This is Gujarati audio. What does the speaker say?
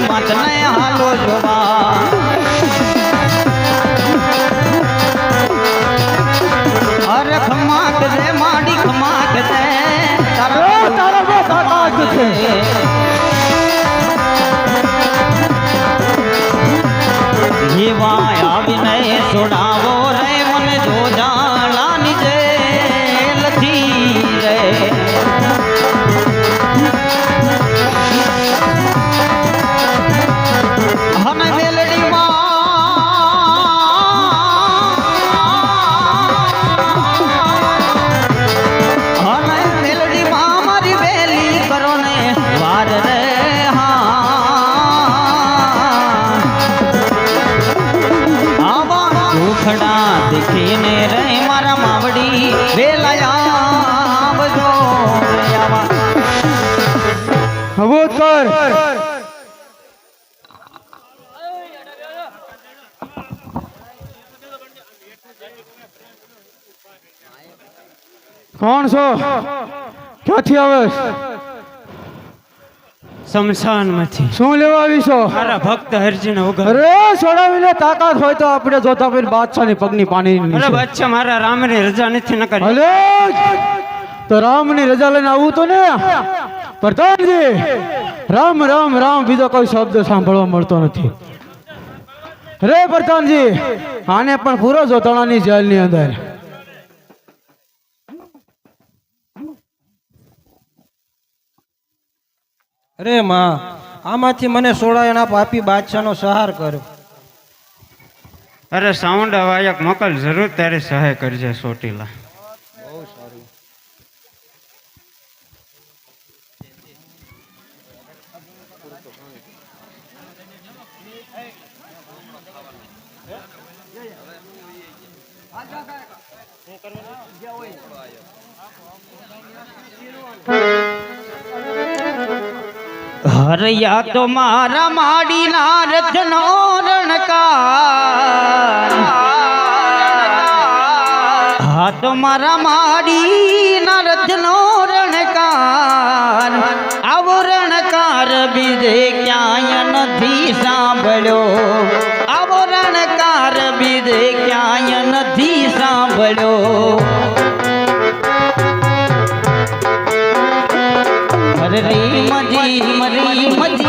મારી માથને હાલો જોવા. હબૂત કર કોણ છો ક્યાંથી આવે? શમશાનમાંથી. શું લેવા આવી છો મારા ભક્ત હરજીને વગર અરે છોડાવીને તાકાત હોય તો આપણે જોતા પીને બાદશાહની પગની પાણી અરે બચ્ચા મારા રામની રજા નથી ન કરી તો રામની રજા લઈને આવું તો ને. પ્રધાનજી રામ રામ રામ બીજો કોઈ શબ્દ સાંભળવા મળતો નથી. રે પ્રધાનજી આને પણ પૂરો જોતણાની જેલની અંદર. અરે માં આમાંથી મને સોળાયણા પાપી બાદશાહનો સહાર કર્યો. અરે સાઉન્ડ વાયક મોકલ જરૂર તારી સહાય કરજે સોટીલા. હરયા તો મારા માડીના રચનો રણકાર. હા તો મારા માડી ના રચનો રણકાર. रही मजी मरी मजी